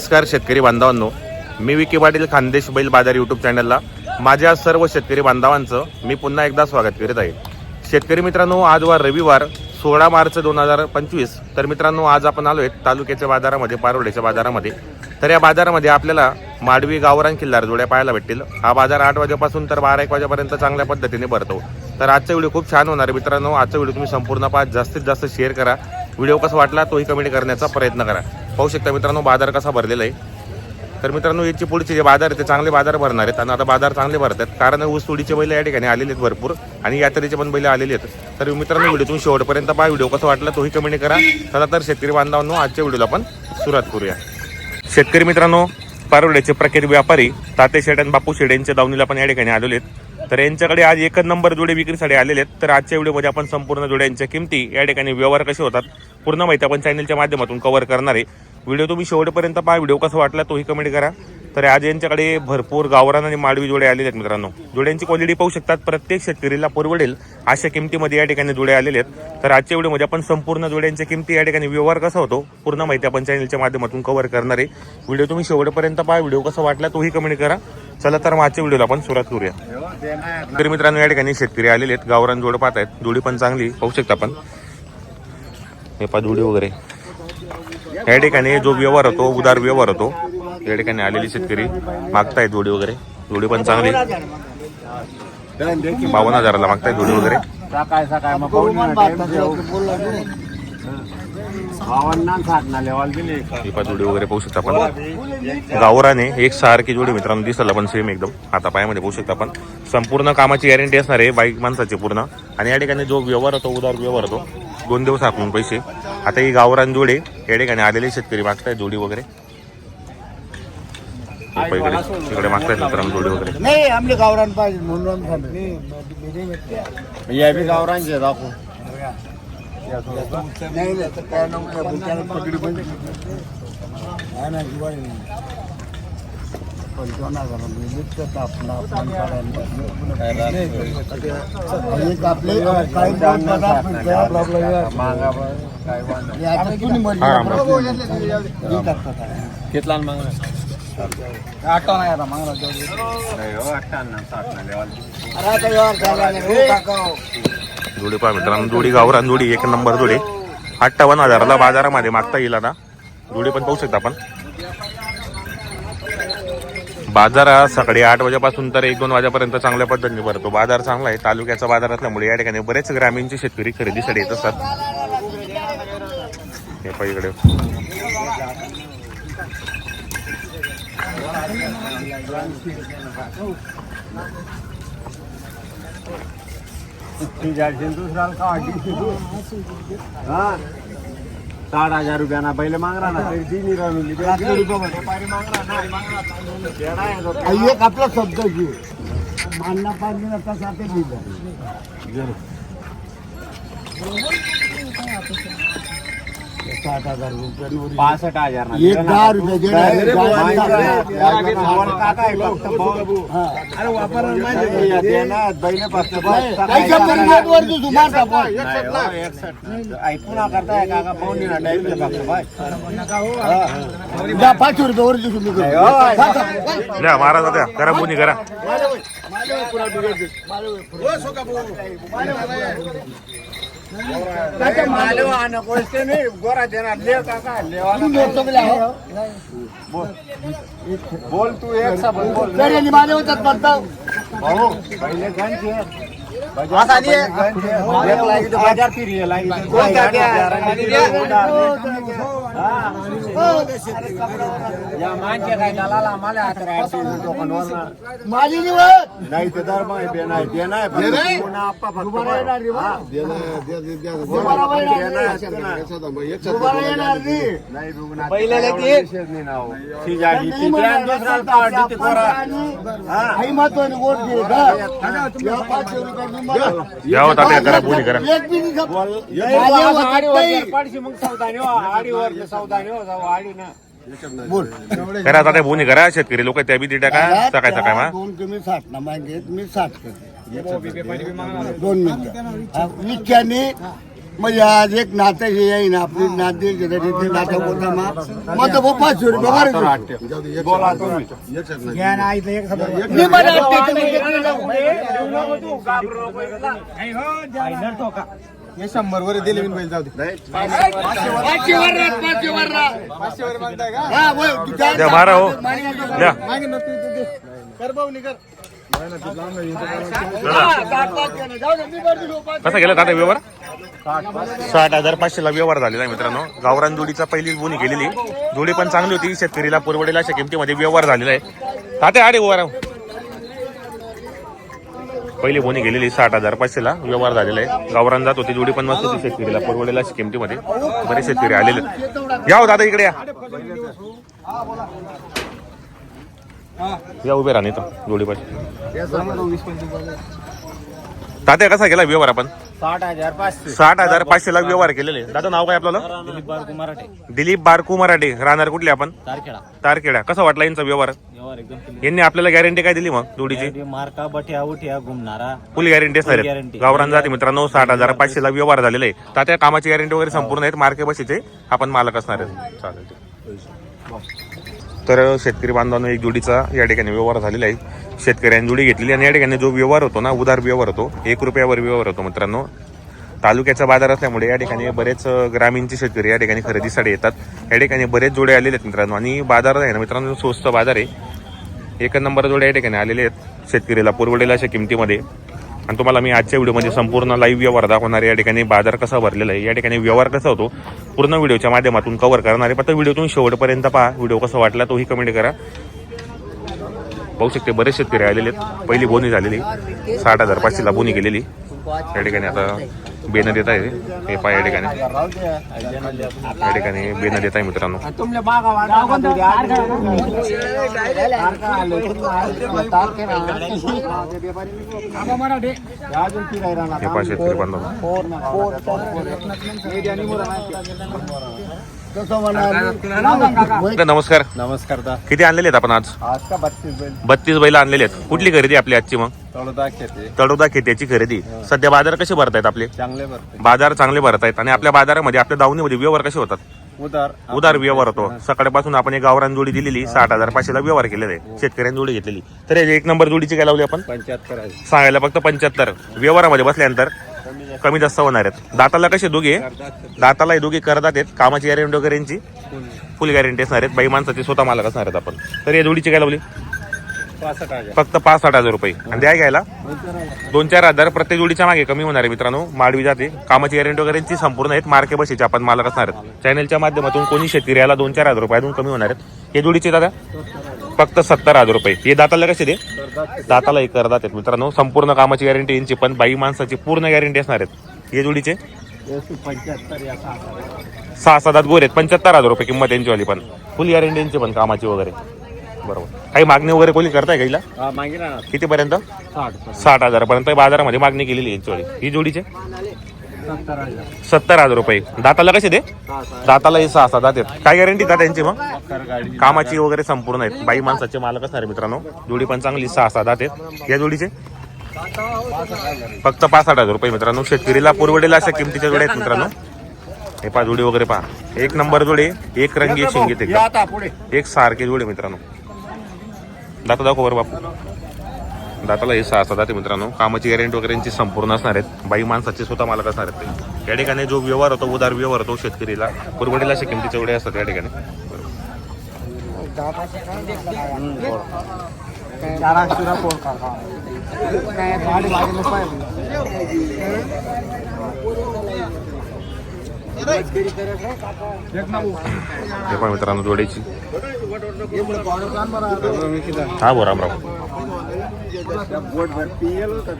नमस्कार शेतकरी बांधवांनो. मी विकी पाटील खानदेश बैल बाजार यूट्यूब चॅनलला माझ्या सर्व शेतकरी बांधवांचं मी पुन्हा एकदा स्वागत करीत आहे. शेतकरी मित्रांनो आज वार रविवार सोळा मार्च दोन हजार पंचवीस. तर मित्रांनो आज आपण आलो आहेत तालुक्याच्या बाजारामध्ये पारोड्याच्या बाजारामध्ये. तर या बाजारामध्ये आपल्याला माडवी गावरान किल्लार जोड्या पाहायला भेटतील. हा बाजार आठ वाजेपासून तर बारा एक वाजेपर्यंत चांगल्या पद्धतीने भरतो. तर आजचा व्हिडिओ खूप छान होणार आहे मित्रांनो. आजचा व्हिडिओ तुम्ही संपूर्ण पाहत जास्तीत जास्त शेअर करा. व्हिडिओ कसा वाटला तोही कमेंट करण्याचा प्रयत्न करा. पाहू शकता मित्रांनो बाजार कसा भरलेला आहे. तर मित्रांनो याची पुढचे जे बाजार आहेत ते चांगले बाजार भरणार आहेत. आणि आता बाजार चांगले भरतात. कारण ऊस तोडीचे बैल या ठिकाणी आलेले आहेत भरपूर. आणि यात्रेचे पण बैल आलेले आहेत. तर मित्रांनो व्हिडिओ तुम्ही शेवटपर्यंत पहा. व्हिडिओ कसा वाटला तोही कमेंट करा. चला तर शेतकरी बांधवांनो आजच्या व्हिडिओला आपण सुरुवात करूया. शेतकरी मित्रांनो पारोड्याचे प्रख्यात व्यापारी ताते शेड आणि बापू शेड यांच्या दावणीला पण या ठिकाणी आलेले आहेत. तर यांच्याकडे आज एकच नंबर जोडे विक्रीसाठी आलेले आहेत. तर आजच्या व्हिडिओमध्ये आपण संपूर्ण जोड्यांच्या किमती या ठिकाणी व्यवहार कसे होतात पूर्ण माहिती आपण चॅनलच्या माध्यमातून कव्हर करणार आहे. व्हिडिओ तुम्ही शेवटपर्यंत पहा व्हिडिओ कसा वाटला तोही कमेंट करा. तर आज यांच्याकडे भरपूर गावरान आणि माडवी जोडे आलेले आहेत मित्रांनो. जोड्यांची क्वालिटी पाहू शकतात प्रत्येक शेतकरीला परवडेल अशा किमतीमध्ये या ठिकाणी जोडे आलेले आहेत. तर आजच्या व्हिडिओमध्ये आपण संपूर्ण जोड्यांच्या किमती या ठिकाणी व्यवहार कसा होतो पूर्ण माहिती आपण चॅनलच्या माध्यमातून कव्हर करणार आहे. व्हिडिओ तुम्ही शेवटपर्यंत पहा व्हिडिओ कसा वाटला तोही कमेंट करा. चला तर मग आजच्या व्हिडिओला आपण सुरुवात करूया. तर मित्रांनो या ठिकाणी शेतकरी आलेले आहेत. गावरान जोड पाहत आहेत. जोडी पण चांगली पाहू शकता आपण. हे पा जोडी वगैरे. या ठिकाणी जो व्यवहार होतो उदार व्यवहार होतो या ठिकाणी आलेली शेतकरी मागतायत जोडी वगैरे. जोडी पण चांगली बावन्न हजाराला मागतायत जोडी वगैरे. ही जोडी वगैरे पाहू शकता आपण गावराने एक सारखी जोडी मित्रांनो दिसायला पण सेम एकदम आता पायामध्ये पाहू शकता आपण संपूर्ण कामाची गॅरंटी असणार आहे बाईक माणसाची पूर्ण आणि या ठिकाणी जो व्यवहार होतो उदार व्यवहार होतो दोन दिवस हाकलून पैसे आता ही गावरान जोडे या ठिकाणी आलेले शेतकरी मागतायत जोडी वगैरे हे पहा इकडे इकडे मागतायत मित्रांनो जोडी वगैरे नाही आमले गावरान पाहिजे म्हणून. या बी गावरांचे दाखवू नाही नाही, तर काय नको बुक्याला पगडी पण नाही ना नाही. पंचावन्न हजार आपण. एक आपले काही. कितला आता अरे आता व्यवहार झाला. जोडी पहा मित्रांनो जोडी गावरान जोडी एक नंबर जोडी. अठ्ठावन्न हजाराला बाजारामध्ये मागता येईल आता. जोडी पण पाहू शकता आपण. बाजार सकाळी आठ वाजेपासून तर एक दोन वाजेपर्यंत चांगल्या पद्धतीने भरतो. बाजार चांगला आहे. तालुक्याचा बाजार असल्यामुळे या ठिकाणी बरेच ग्रामीणचे शेतकरी खरेदीसाठी येत असतात. हे पहा इकडे. ती चारशे दुसऱ्याला का अडीचशे तू हा? साठ हजार रुपयाना पहिले मागला ना. तरी ती निरावली एक आपला शब्द घे. मानना पाहिजे तसा ते लिहिलं. साठ हजार रुपयांवर पासष्ट हजार ना एक दहा रुपये दे ना. अरे दहा बाबा, रुपये. या भावाला काका आहे. फक्त भाऊ. हा. या ना, बैले फक्त सुमारता पण. नाही हो, करताय काका पाहुणे फक्त. द्या पाचशे रुपये नाही हो, महाराज द्या. करा बोनी करा देणार ले काका लेवाला तुम्ही बोलतो का नाही, हो? बोल तू एक शब्द बोल तर यांनी माझ्या होतात पडतं. भाऊ पहिले घंटे या होता त्या करा बोली करा एक बी दिवसात माझ्या वाटत नाही. बोल करा आता त्या बोनी करा शेतकरी लोक त्या बी दिटा का सकाळ सकाळ मा दोन तुम्ही साठ ना मागे मी साठ करते दोन मिनिटं हा, विचारणे म्हणजे आज एक नातं हे येईन आपली नाते ते नातं बोलता मा मग तर पाचशे रुपये बरं बोला तुम्ही. मी मला वाटते तुम्ही घेतले ना. पाचशे वर पाचशे. हा, होय, तू काय द्या मारा हो. द्या. कसा गेला दादा व्यवहार? साठ हजार पाचशेला व्यवहार झालेला आहे मित्रांनो. गावरान जोडीचा पहिली बोनी केलेली. जोडी पण चांगली होती. शेतकरीला परवडेल अशा किमतीमध्ये व्यवहार झालेला आहे. आता आडे व्यवहार पहिली बोनी गेलेली साठ हजार पाचशेला व्यवहार झालेला आहे. गावरान जात होती. जोडी पण मस्त होती. शेतकरीला परवडेल अशा किमतीमध्ये बरेच शेतकरी आलेले या हो दादा इकडे या. या उभे राहणे इथं जोडी पाहिजे तात्या कसा गेला व्यवहार आपण? साठ हजार पाचशे. साठ हजार पाचशे ला व्यवहार केलेले. दादा नाव काय आपल्याला? दिलीप बारकू मराठे. दिलीप बारकू मराठे. राहणार कुठले आपण? तारखेडा. तारखेडा. कसा वाटला यांचा व्यवहार? व्यवहार एकदम यांनी आपल्याला गॅरंटी काय दिली मग जोडीची? मार्का बठ्या उठ्या घुमणारा. फुल गॅरंटी असणार आहे. Guarantee. गावरान जाती मित्रांनो साठ हजार पाचशे ला व्यवहार झालेले आहे. तात्या कामाची गॅरंटी वगैरे संपूर्ण आहेत. मार्के बशीचे आपण मालक असणार आहेत. चालेल तर शेतकरी बांधवांनो एक जोडीचा या ठिकाणी व्यवहार झालेला आहे. शेतकऱ्यांनी जोडी घेतलेली आणि या ठिकाणी जो व्यवहार होतो ना उदार व्यवहार होतो एक रुपयावर व्यवहार होतो मित्रांनो. तालुक्याचा बाजार असल्यामुळे या ठिकाणी बरेच ग्रामीणचे शेतकरी या ठिकाणी खरेदीसाठी येतात. या ठिकाणी बरेच जोडे आलेले आहेत मित्रांनो. आणि बाजार आहे ना मित्रांनो स्वस्त बाजार आहे. एक नंबर जोडे या ठिकाणी आलेले आहेत शेतकरीला. परवडेल अशा किमतीमध्ये. आणि तुम्हाला मी आजच्या व्हिडिओमध्ये संपूर्ण लाईव्ह व्यवहार दाखवणार या ठिकाणी बाजार कसा भरलेला आहे. या ठिकाणी व्यवहार कसा होतो पूर्ण व्हिडिओच्या माध्यमातून कव्हर करणार आहे. फक्त व्हिडिओतून शेवटपर्यंत पहा. व्हिडिओ कसा वाटला तोही कमेंट करा. पाहू शकते बरेच शेतकरी आलेले आहेत. पहिली बोनी झालेली साठ हजार पाचशेला बोनी गेलेली या ठिकाणी आता बेनर येत आहे. हे पाय या ठिकाणी. या ठिकाणी बेनर येत आहे मित्रांनो. हे पाचशे त्रेपन्न. नमस्कार. नमस्कार दा. किती आणलेले आहेत आपण आज? आज का बत्तीस बैल? बत्तीस बैल आणलेले आहेत. कुठली खरेदी आपली आजची मग? तळोदा खेते. तळोदा खेत्याची खरेदी. सध्या बाजार कसे भरतायत आपले? चांगले भरते. बाजार चांगले भरतायत. आणि आपल्या बाजारामध्ये आपल्या दावणीमध्ये व्यवहार कसे होतात? उदार उदार व्यवहार होतो. सकाळपासून आपण एक गावरान जोडी दिलेली साठ हजार पाचशेला व्यवहार केलेला आहे शेतकऱ्यांनी जोडी घेतलेली. तर हे एक नंबर जोडीची काय लावली आपण? पंच्याहत्तर सांगायला फक्त पंच्याहत्तर. व्यवहारामध्ये बसल्यानंतर कमी जास्त होणार आहेत. दाताला कसे दोघे? दाताला दोघे करत आहेत. कामाची गॅरंटी वगैरे यांची? फुल गॅरंटी असणार आहेत. बाई माणसाची स्वतः मालक असणार आहेत आपण. तर या जोडीची काय लावली? फक्त पाच साठ हजार रुपये. आणि द्या घ्यायला. दोन चार हजार. प्रत्येक जोडीच्या मागे कमी होणार आहे मित्रांनो. माडवी जाते. कामाची गॅरंटी वगैरेची संपूर्ण आहेत. मार्के बसीचे आपण मालक असणार आहेत. चॅनलच्या माध्यमातून कोणी शेतकरी याला दोन चार हजार रुपये अजून कमी होणार आहेत. हे जोडीचे दादा? फक्त सत्तर हजार रुपये. हे दाताला कसे दे? दाताला एक करदात आहेत मित्रांनो. संपूर्ण कामाची गॅरंटी यांची पण बाई माणसाची पूर्ण गॅरंटी असणार आहेत. हे जोडीचे? सहा सात गोरे आहेत. पंच्याहत्तर हजार रुपये किंमत यांचीवाली पण. फुल गॅरंटी यांची पण कामाची वगैरे. बरोबर. काही मागणी वगैरे कोणी करताय ना कितीपर्यंत? साठ हजारपर्यंत बाजारामध्ये मागणी केलेली आहे यांची वाली. ही जोडीचे? सत्तर हजार रुपये. दाताला कसे दे? सहा सहा दाताला हे सहा सात काय गॅरंटी का त्यांची मग? कामाची वगैरे संपूर्ण आहेत. बाई माणसाचे मालक असणार आहे मित्रांनो. जोडी पण चांगली सहा सहा आहेत. या जोडीचे? फक्त पाच आठ हजार रुपये मित्रांनो. शेतकरीला पुरवडेल अशा किमतीच्या जोड्या आहेत मित्रांनो. हे पहा जोडी वगैरे पहा. एक नंबर जोडे एक रंगी शिंगीत एक सारखे जोडे मित्रांनो. दाता दाखव बरं बापू. दाताला हे सहा दाते मित्रांनो. कामाची गॅरंटी वगैरे संपूर्ण असणार आहेत. बाई माणसाचे स्वतः मालक असणार आहेत ते. या ठिकाणी जो व्यवहार होतो उदार व्यवहार होतो शेतकरीला पुरवडीला अशा किमतीचे एवढे असतात या ठिकाणी. हे पण मित्रांनो जोड्याची हा बोरामराव the word appeal